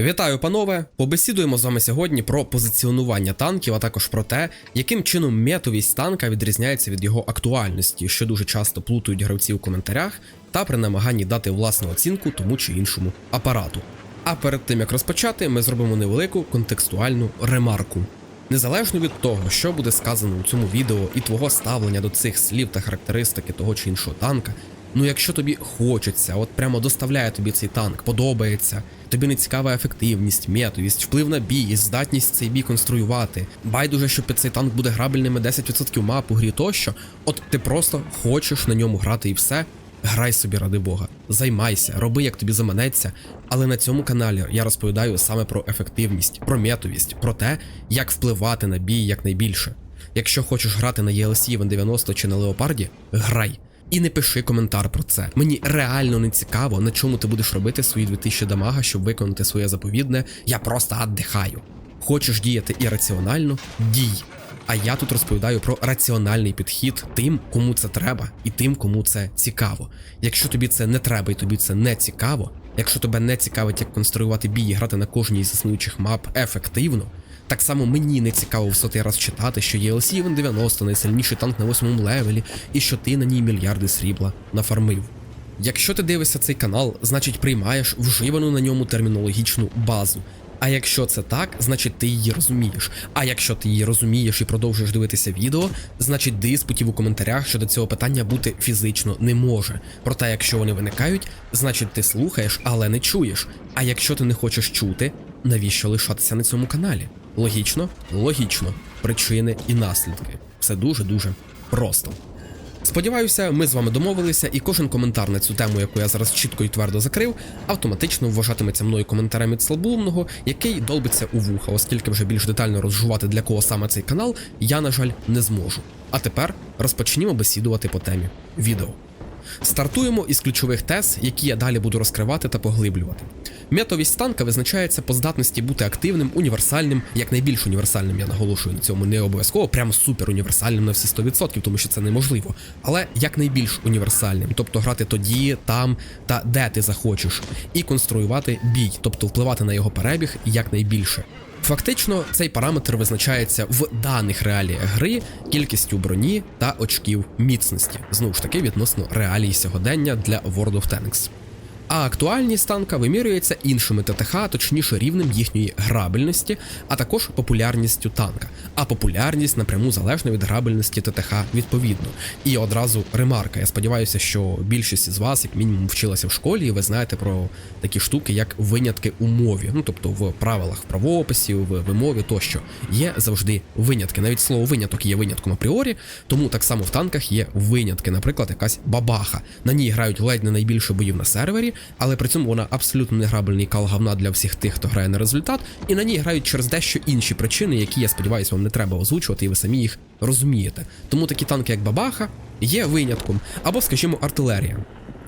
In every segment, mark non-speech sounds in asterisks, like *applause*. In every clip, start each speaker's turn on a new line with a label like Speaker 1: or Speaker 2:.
Speaker 1: Вітаю, панове! Побесідуємо з вами сьогодні про позиціонування танків, а також про те, яким чином метовість танка відрізняється від його актуальності, що дуже часто плутають гравці у коментарях, та при намаганні дати власну оцінку тому чи іншому апарату. А перед тим як розпочати, ми зробимо невелику контекстуальну ремарку. Незалежно від того, що буде сказано у цьому відео, і твого ставлення до цих слів та характеристики того чи іншого танка, Ну, якщо тобі хочеться, от прямо доставляє тобі цей танк, подобається, тобі не цікава ефективність, метовість, вплив на бій, здатність цей бій конструювати. Байдуже, що під цей танк буде грабельними 10% мап у грі тощо. От ти просто хочеш на ньому грати і все. Грай собі, ради Бога, займайся, роби, як тобі заманеться. Але на цьому каналі я розповідаю саме про ефективність, про метовість, про те, як впливати на бій якнайбільше. Якщо хочеш грати на ELC Even 90 чи на Леопарді, грай. І не пиши коментар про це. Мені реально не цікаво, на чому ти будеш робити свої 2000 дамага, щоб виконати своє заповідне. Я просто віддихаю. Хочеш діяти ірраціонально? Дій. А я тут розповідаю про раціональний підхід тим, кому це треба, і тим, кому це цікаво. Якщо тобі це не треба і тобі це не цікаво, якщо тебе не цікавить, як конструювати бій і грати на кожній з існуючих мап ефективно, так само мені не цікаво в сотий раз читати, що є LC Even 90 найсильніший танк на восьмому левелі, і що ти на ній мільярди срібла нафармив. Якщо ти дивишся цей канал, значить приймаєш вживану на ньому термінологічну базу. А якщо це так, значить ти її розумієш. А якщо ти її розумієш і продовжуєш дивитися відео, значить диспутів у коментарях щодо цього питання бути фізично не може. Проте, якщо вони виникають, значить ти слухаєш, але не чуєш. А якщо ти не хочеш чути, навіщо лишатися на цьому каналі? Логічно? Логічно. Причини і наслідки. Все дуже дуже просто. Сподіваюся, ми з вами домовилися, і кожен коментар на цю тему, яку я зараз чітко і твердо закрив, автоматично вважатиметься мною коментарем від слабоумного, який долбиться у вуха, оскільки вже більш детально розжувати для кого саме цей канал, я, на жаль, не зможу. А тепер розпочнімо бесідувати по темі відео. Стартуємо із ключових тез, які я далі буду розкривати та поглиблювати. Метовість танка визначається по здатності бути активним, універсальним, як найбільш універсальним, я наголошую на цьому не обов'язково, прямо супер універсальним на всі 100%, тому що це неможливо. Але як найбільш універсальним, тобто грати тоді, там та де ти захочеш, і конструювати бій, тобто впливати на його перебіг якнайбільше. Фактично, цей параметр визначається в даних реаліях гри кількістю броні та очків міцності, знову ж таки відносно реалій сьогодення для World of Tanks. А актуальність танка вимірюється іншими ТТХ, точніше рівнем їхньої грабельності, а також популярністю танка. А популярність напряму залежна від грабельності ТТХ відповідно. І одразу ремарка. Я сподіваюся, що більшість з вас, як мінімум, вчилася в школі, і ви знаєте про такі штуки, як винятки у мові. Ну тобто в правилах в правописі, в вимові тощо є завжди винятки. Навіть слово виняток є винятком апріорі, тому так само в танках є винятки, наприклад, якась бабаха. На ній грають ледь не найбільше боїв на сервері, але при цьому вона абсолютно не грабельний кал говна для всіх тих, хто грає на результат, і на ній грають через дещо інші причини, які я сподіваюся, вам не треба озвучувати, і ви самі їх розумієте. Тому такі танки, як бабаха, є винятком, або, скажімо, артилерія.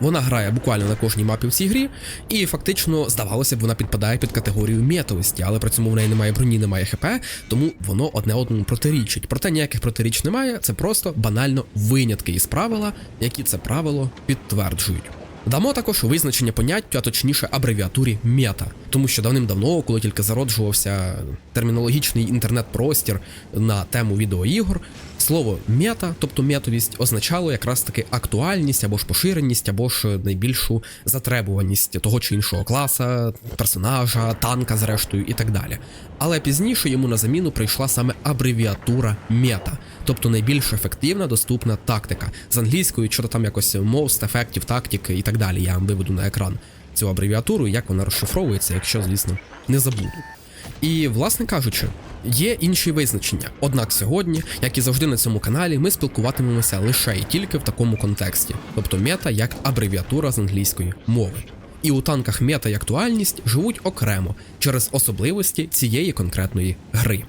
Speaker 1: Вона грає буквально на кожній мапі в цій грі, і фактично, здавалося б, вона підпадає під категорію метовості, але при цьому в неї немає броні, немає ХП, тому воно одне одному протирічить. Проте ніяких протиріч немає, це просто банально винятки із правила, які це правило підтверджують. Дамо також визначення поняттю, а точніше абревіатурі мета, тому що давним-давно, коли тільки зароджувався термінологічний інтернет-простір на тему відеоігор, слово мета, тобто метовість, означало якраз таки актуальність або ж поширеність, або ж найбільшу затребуваність того чи іншого класа, персонажа, танка, зрештою, і так далі. Але пізніше йому на заміну прийшла саме абревіатура мета, тобто найбільш ефективна доступна тактика з англійською, що там якось most effective tactic і так далі. Я вам виведу на екран цю абревіатуру, як вона розшифровується, якщо, звісно, не забуду. І, власне кажучи, є інші визначення. Однак сьогодні, як і завжди на цьому каналі, ми спілкуватимемося лише і тільки в такому контексті, тобто мета як абревіатура з англійської мови. І у танках мета і актуальність живуть окремо через особливості цієї конкретної гри.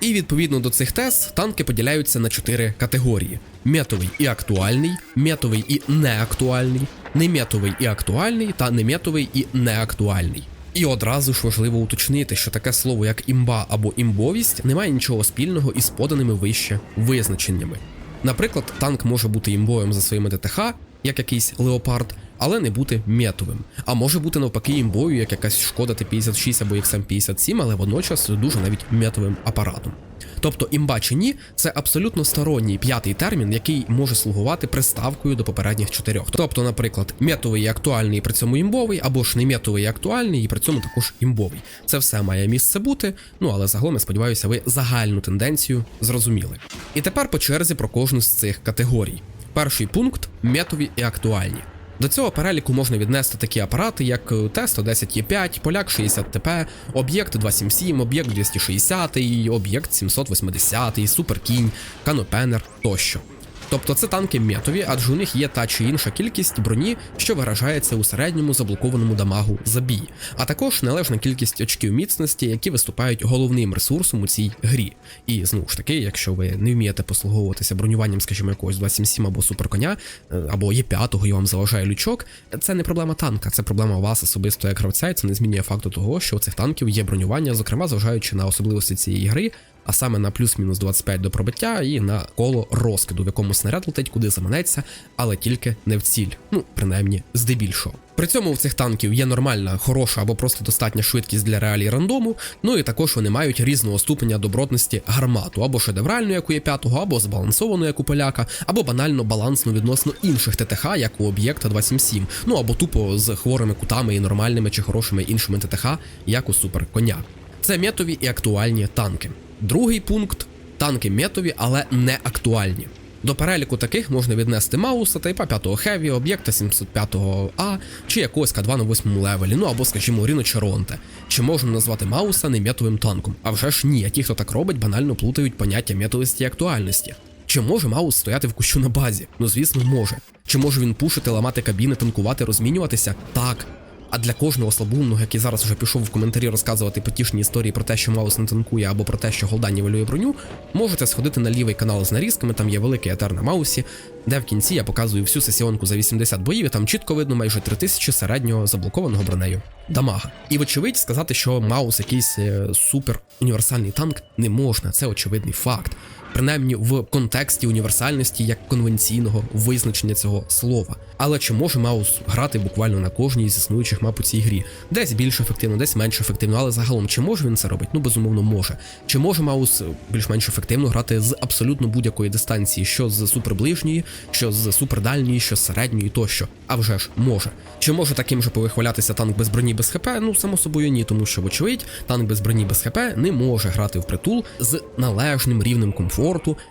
Speaker 1: І відповідно до цих тез танки поділяються на чотири категорії: метовий і актуальний, метовий і неактуальний, неметовий і актуальний та неметовий і неактуальний. І одразу ж важливо уточнити, що таке слово як імба або імбовість не має нічого спільного із поданими вище визначеннями. Наприклад, танк може бути імбоєм за своїми ДТХ, як якийсь леопард, але не бути метовим. А може бути навпаки імбою, як якась шкода Т-56 або XM57, але водночас дуже навіть метовим апаратом. Тобто імба чи ні, це абсолютно сторонній п'ятий термін, який може слугувати приставкою до попередніх чотирьох. Тобто, наприклад, метовий і актуальний і при цьому імбовий, або ж не метовий і актуальний, і при цьому також імбовий. Це все має місце бути. Ну але загалом я сподіваюся, ви загальну тенденцію зрозуміли. І тепер по черзі про кожну з цих категорій. Перший пункт метові і актуальні. До цього переліку можна віднести такі апарати, як Т-110Е5, Поляк 60ТП, Об'єкт 277, Об'єкт 260, Об'єкт 780, Суперкінь, Канопенер тощо. Тобто це танки метові, адже у них є та чи інша кількість броні, що виражається у середньому заблокованому дамагу за бій, а також належна кількість очків міцності, які виступають головним ресурсом у цій грі. І знову ж таки, якщо ви не вмієте послуговуватися бронюванням, скажімо, якогось 277 або суперконя, е, або є п'ятого і вам заважає лючок, це не проблема танка, це проблема вас особисто як гравця, і це не змінює факту того, що у цих танків є бронювання, зокрема зважаючи на особливості цієї гри, а саме на плюс-мінус 25 до пробиття і на коло розкиду, в якому снаряд летить, куди заманеться, але тільки не в ціль. Ну, принаймні, здебільшого. При цьому у цих танків є нормальна, хороша або просто достатня швидкість для реалій рандому. Ну і також вони мають різного ступеня добротності гармату, або шедевральну, як у є п'ятого, або збалансовану, як у поляка, або банально балансну відносно інших ТТХ, як у об'єкта 277, ну або тупо з хворими кутами і нормальними чи хорошими іншими ТТХ, як у суперконя. Це метові і актуальні танки. Другий пункт танки метові, але не актуальні. До переліку таких можна віднести Мауса, Тайпа 5 Хеві, об'єкта 705 А чи якогось К2 на 8 левелі, ну або, скажімо, Ріно Чаронте. Чи можна назвати Мауса неметовим танком? А вже ж ні, а ті, хто так робить, банально плутають поняття метовості і актуальності. Чи може Маус стояти в кущу на базі? Ну звісно, може. Чи може він пушити, ламати кабіни, танкувати, розмінюватися? Так. А для кожного слабоумного, який зараз вже пішов в коментарі розказувати потішні історії про те, що Маус не танкує, або про те, що голда нівелює броню, можете сходити на лівий канал з нарізками, там є великий етер на Маусі, де в кінці я показую всю сесіонку за 80 боїв, і там чітко видно майже 3000 середнього заблокованого бронею дамага. І вочевидь сказати, що Маус якийсь е, супер універсальний танк не можна, це очевидний факт. Принаймні в контексті універсальності як конвенційного визначення цього слова. Але чи може Маус грати буквально на кожній з існуючих мап у цій грі? Десь більш ефективно, десь менш ефективно, але загалом чи може він це робити? Ну безумовно може. Чи може Маус більш-менш ефективно грати з абсолютно будь-якої дистанції, що з суперближньої, що з супердальньої, що з середньої тощо? А вже ж може. Чи може таким же повихвалятися танк без броні без ХП? Ну само собою ні, тому що, вочевидь, танк без броні без ХП не може грати в притул з належним рівнем комфорту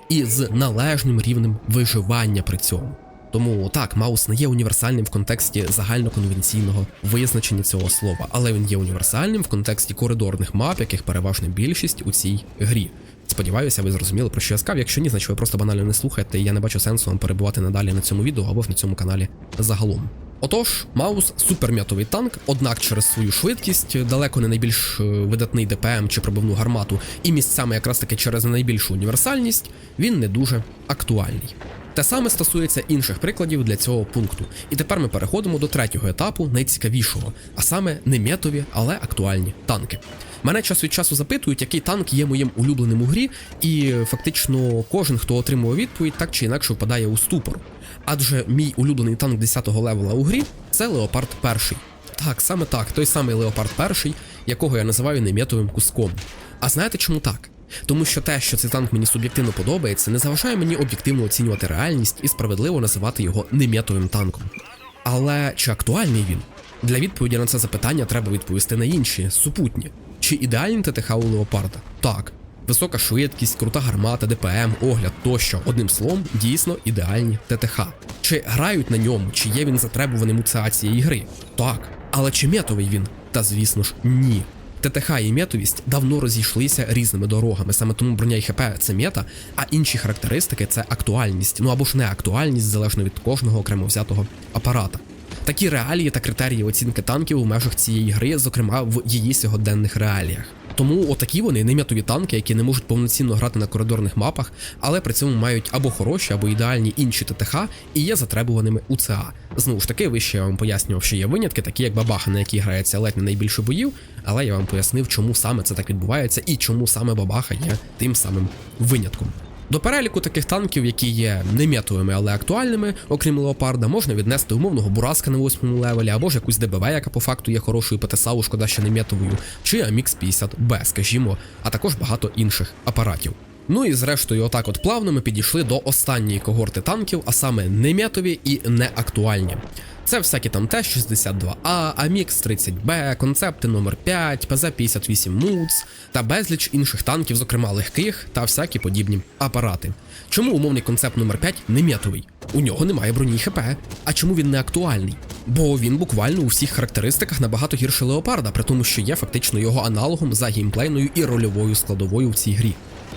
Speaker 1: і з належним рівнем виживання при цьому. Тому так, Маус не є універсальним в контексті загальноконвенційного визначення цього слова, але він є універсальним в контексті коридорних мап, яких переважна більшість у цій грі. Сподіваюся, ви зрозуміли, про що я сказав. Якщо ні, значить ви просто банально не слухаєте, і я не бачу сенсу вам перебувати надалі на цьому відео або на цьому каналі загалом. Отож, Маус суперм'ятовий танк, однак через свою швидкість, далеко не найбільш е, видатний ДПМ чи пробивну гармату, і місцями якраз таки через найбільшу універсальність, він не дуже актуальний. Те саме стосується інших прикладів для цього пункту. І тепер ми переходимо до третього етапу, найцікавішого, а саме не метові, але актуальні танки. Мене час від часу запитують, який танк є моїм улюбленим у грі, і фактично кожен, хто отримує відповідь, так чи інакше впадає у ступор. Адже мій улюблений танк 10-го левела у грі це Леопард 1. Так, саме так, той самий Леопард 1, якого я називаю неметовим куском. А знаєте чому так? Тому що те, що цей танк мені суб'єктивно подобається, не заважає мені об'єктивно оцінювати реальність і справедливо називати його неметовим танком. Але чи актуальний він? Для відповіді на це запитання треба відповісти на інші супутні. Чи ідеальний ТТХ у Леопарда? Так. Висока швидкість, крута гармата, ДПМ, огляд тощо. Одним словом, дійсно ідеальні ТТХ. Чи грають на ньому, чи є він затребуваним у ЦА цієї гри? Так. Але чи метовий він? Та звісно ж, ні. ТТХ і метовість давно розійшлися різними дорогами. Саме тому броня і ХП це мета, а інші характеристики це актуальність, ну або ж не актуальність, залежно від кожного окремо взятого апарата. Такі реалії та критерії оцінки танків у межах цієї гри, зокрема в її сьогоденних реаліях. Тому отакі вони нем'ятові танки, які не можуть повноцінно грати на коридорних мапах, але при цьому мають або хороші, або ідеальні інші ТТХ і є затребуваними у ЦА. Знову ж таки, вище я вам пояснював, що є винятки, такі як Бабаха, на якій грається ледь не найбільше боїв, але я вам пояснив, чому саме це так відбувається і чому саме Бабаха є тим самим винятком. До переліку таких танків, які є не метовими, але актуальними, окрім леопарда, можна віднести умовного бураска на 8 левелі, або ж якусь ДБВ, яка по факту є хорошою ПТСАУ, шкода, що не метовою, чи Амікс 50Б, скажімо, а також багато інших апаратів. Ну і зрештою, отак от плавно ми підійшли до останньої когорти танків, а саме неметові і неактуальні. Це всякі там Т-62А, Амікс 30Б, концепти номер 5 ПЗ-58 МУЦ та безліч інших танків, зокрема легких та всякі подібні апарати. Чому умовний концепт номер 5 не метовий? У нього немає броні ХП. А чому він не актуальний? Бо він буквально у всіх характеристиках набагато гірше леопарда, при тому, що є фактично його аналогом за геймплейною і рольовою складовою в цій грі.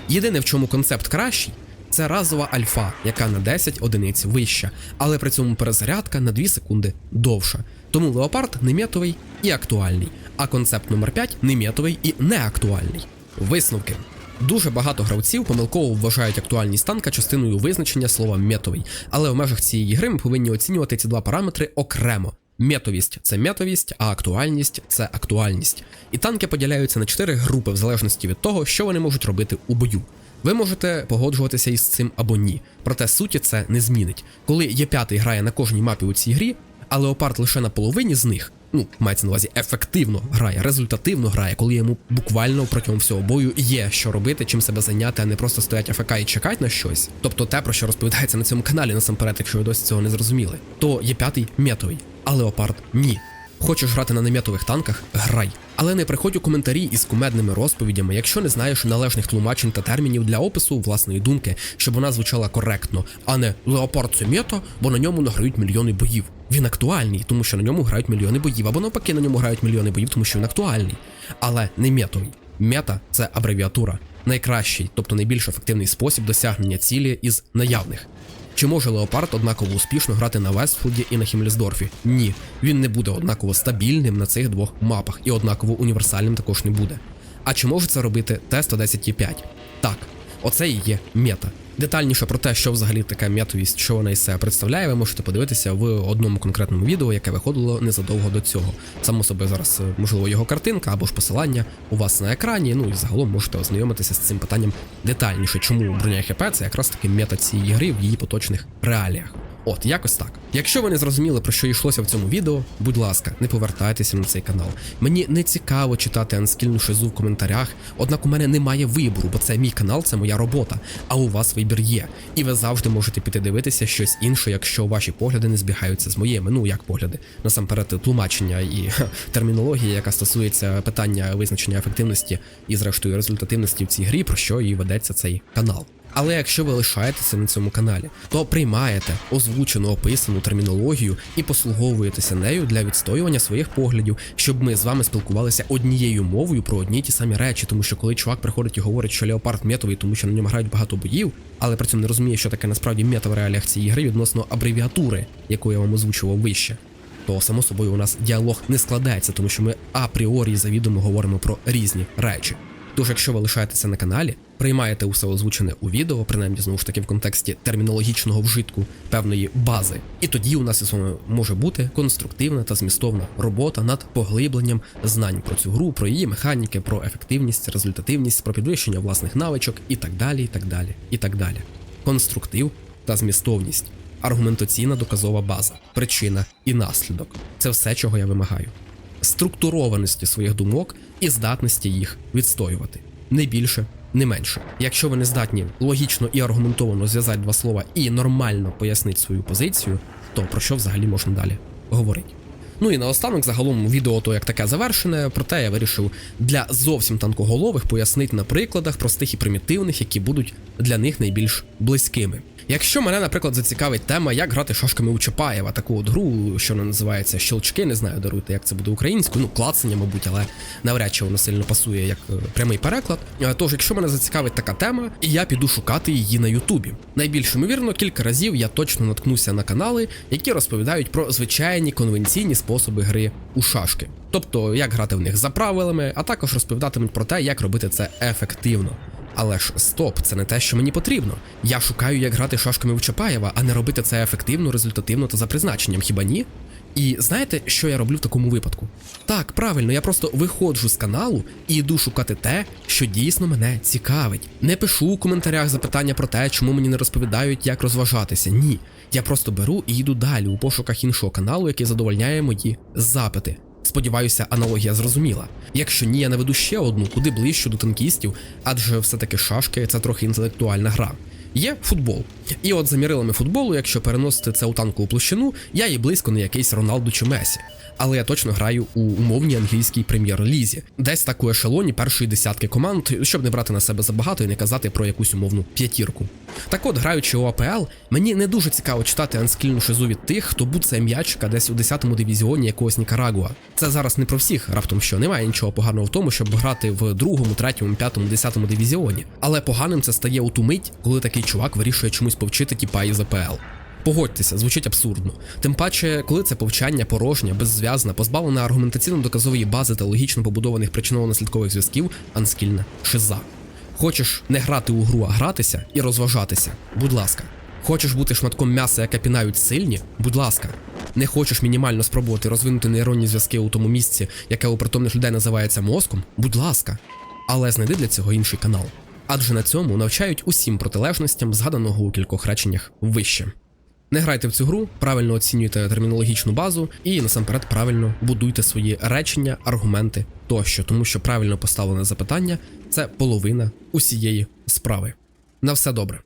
Speaker 1: Єдине, в чому концепт кращий, це разова альфа, яка на 10 одиниць вища, але при цьому перезарядка на 2 секунди довша. Тому леопард не метовий і актуальний, а концепт номер 5 не метовий і неактуальний. Висновки. Дуже багато гравців помилково вважають актуальність танка частиною визначення слова метовий, але в межах цієї гри ми повинні оцінювати ці два параметри окремо. Метовість це метовість, а актуальність це актуальність. І танки поділяються на чотири групи в залежності від того, що вони можуть робити у бою. Ви можете погоджуватися із цим або ні, проте суті це не змінить. Коли Є5 грає на кожній мапі у цій грі, а леопард лише на половині з них, ну мається на увазі ефективно грає, результативно грає, коли йому буквально протягом всього бою є що робити, чим себе зайняти, а не просто стоять АФК і чекати на щось. Тобто те, про що розповідається на цьому каналі, насамперед, якщо ви досі цього не зрозуміли, то є п'ятий метовий, а леопард ні. Хочеш грати на неметових танках? Грай. Але не приходь у коментарі із кумедними розповідями, якщо не знаєш належних тлумачень та термінів для опису власної думки, щоб вона звучала коректно, а не леопард це мета, бо на ньому награють мільйони боїв. Він актуальний, тому що на ньому грають мільйони боїв, або навпаки на ньому грають мільйони боїв, тому що він актуальний. Але не метовий. Мета це абревіатура, найкращий, тобто найбільш ефективний спосіб досягнення цілі із наявних. Чи може Леопард однаково успішно грати на Вестфілді і на Хімлісдорфі? Ні, він не буде однаково стабільним на цих двох мапах і однаково універсальним також не буде. А чи може це робити Т-110Е5? Так, оце і є мета. Детальніше про те, що взагалі така м'ятовість, що вона із себе представляє, ви можете подивитися в одному конкретному відео, яке виходило незадовго до цього. Само собі зараз, е, можливо, його картинка або ж посилання у вас на екрані. Ну і загалом можете ознайомитися з цим питанням детальніше, чому броня ХП це якраз таки мета цієї гри в її поточних реаліях. От, якось так. Якщо ви не зрозуміли, про що йшлося в цьому відео, будь ласка, не повертайтеся на цей канал. Мені не цікаво читати анскільну шизу в коментарях, однак у мене немає вибору, бо це мій канал, це моя робота. А у вас вибір є. І ви завжди можете піти дивитися щось інше, якщо ваші погляди не збігаються з моїми. Ну як погляди, насамперед тлумачення і *laughs* ха, термінологія, яка стосується питання визначення ефективності і, зрештою, результативності в цій грі, про що і ведеться цей канал. Але якщо ви лишаєтеся на цьому каналі, то приймаєте озвучену описану термінологію і послуговуєтеся нею для відстоювання своїх поглядів, щоб ми з вами спілкувалися однією мовою про одні ті самі речі. Тому що коли чувак приходить і говорить, що леопард метовий, тому що на ньому грають багато боїв, але при цьому не розуміє, що таке насправді мета в реаліях цієї гри відносно абревіатури, яку я вам озвучував вище. То само собою у нас діалог не складається, тому що ми апріорі завідомо говоримо про різні речі. Тож, якщо ви лишаєтеся на каналі, приймаєте усе озвучене у відео, принаймні знову ж таки в контексті термінологічного вжитку певної бази, і тоді у нас із вами може бути конструктивна та змістовна робота над поглибленням знань про цю гру, про її механіки, про ефективність, результативність, про підвищення власних навичок і так далі, і так далі, і так далі. Конструктив та змістовність, аргументаційна доказова база, причина і наслідок. Це все, чого я вимагаю структурованості своїх думок і здатності їх відстоювати. Не більше, не менше. Якщо ви не здатні логічно і аргументовано зв'язати два слова і нормально пояснити свою позицію, то про що взагалі можна далі говорити? Ну і наостанок, загалом, відео то як таке завершене, проте я вирішив для зовсім танкоголових пояснити на прикладах простих і примітивних, які будуть для них найбільш близькими. Якщо мене, наприклад, зацікавить тема, як грати шашками у Чапаєва, таку от гру, що вона називається щелчки, не знаю, даруйте, як це буде українською, ну клацання, мабуть, але навряд чи воно сильно пасує як е, прямий переклад. Е, Тож, якщо мене зацікавить така тема, я піду шукати її на Ютубі. Найбільш ймовірно, кілька разів я точно наткнуся на канали, які розповідають про звичайні конвенційні способи гри у шашки. Тобто, як грати в них за правилами, а також розповідатимуть про те, як робити це ефективно. Але ж стоп, це не те, що мені потрібно. Я шукаю, як грати шашками у Чапаєва, а не робити це ефективно, результативно та за призначенням, хіба ні? І знаєте, що я роблю в такому випадку? Так, правильно, я просто виходжу з каналу і йду шукати те, що дійсно мене цікавить. Не пишу у коментарях запитання про те, чому мені не розповідають, як розважатися. Ні. Я просто беру і йду далі у пошуках іншого каналу, який задовольняє мої запити. Сподіваюся, аналогія зрозуміла. Якщо ні, я наведу ще одну, куди ближче до танкістів, адже все-таки шашки це трохи інтелектуальна гра. Є футбол. І от за мірилами футболу, якщо переносити це у танкову площину, я і близько не якийсь Роналду чи Месі. Але я точно граю у умовній англійській прем'єр-лізі, десь так у ешелоні першої десятки команд, щоб не брати на себе забагато і не казати про якусь умовну п'ятірку. Так от, граючи у АПЛ, мені не дуже цікаво читати анскільну шизу від тих, хто буцає м'ячика десь у 10-му дивізіоні якогось Нікарагуа. Це зараз не про всіх, раптом що немає нічого поганого в тому, щоб грати в другому, третьому, п'ятому, десятому дивізіоні. Але поганим це стає у ту мить, коли такий чувак вирішує чомусь повчити тіпа із АПЛ. Погодьтеся, звучить абсурдно. Тим паче, коли це повчання порожнє, беззв'язне, позбавлене аргументаційно-доказової бази та логічно побудованих причинно-наслідкових зв'язків, анскільна шиза. Хочеш не грати у гру, а гратися і розважатися. Будь ласка. Хочеш бути шматком м'яса, яке пінають сильні? Будь ласка. Не хочеш мінімально спробувати розвинути нейронні зв'язки у тому місці, яке у притомних людей називається мозком? Будь ласка. Але знайди для цього інший канал. Адже на цьому навчають усім протилежностям, згаданого у кількох реченнях вище. Не грайте в цю гру, правильно оцінюйте термінологічну базу і насамперед правильно будуйте свої речення, аргументи тощо, тому що правильно поставлене запитання це половина усієї справи. На все добре.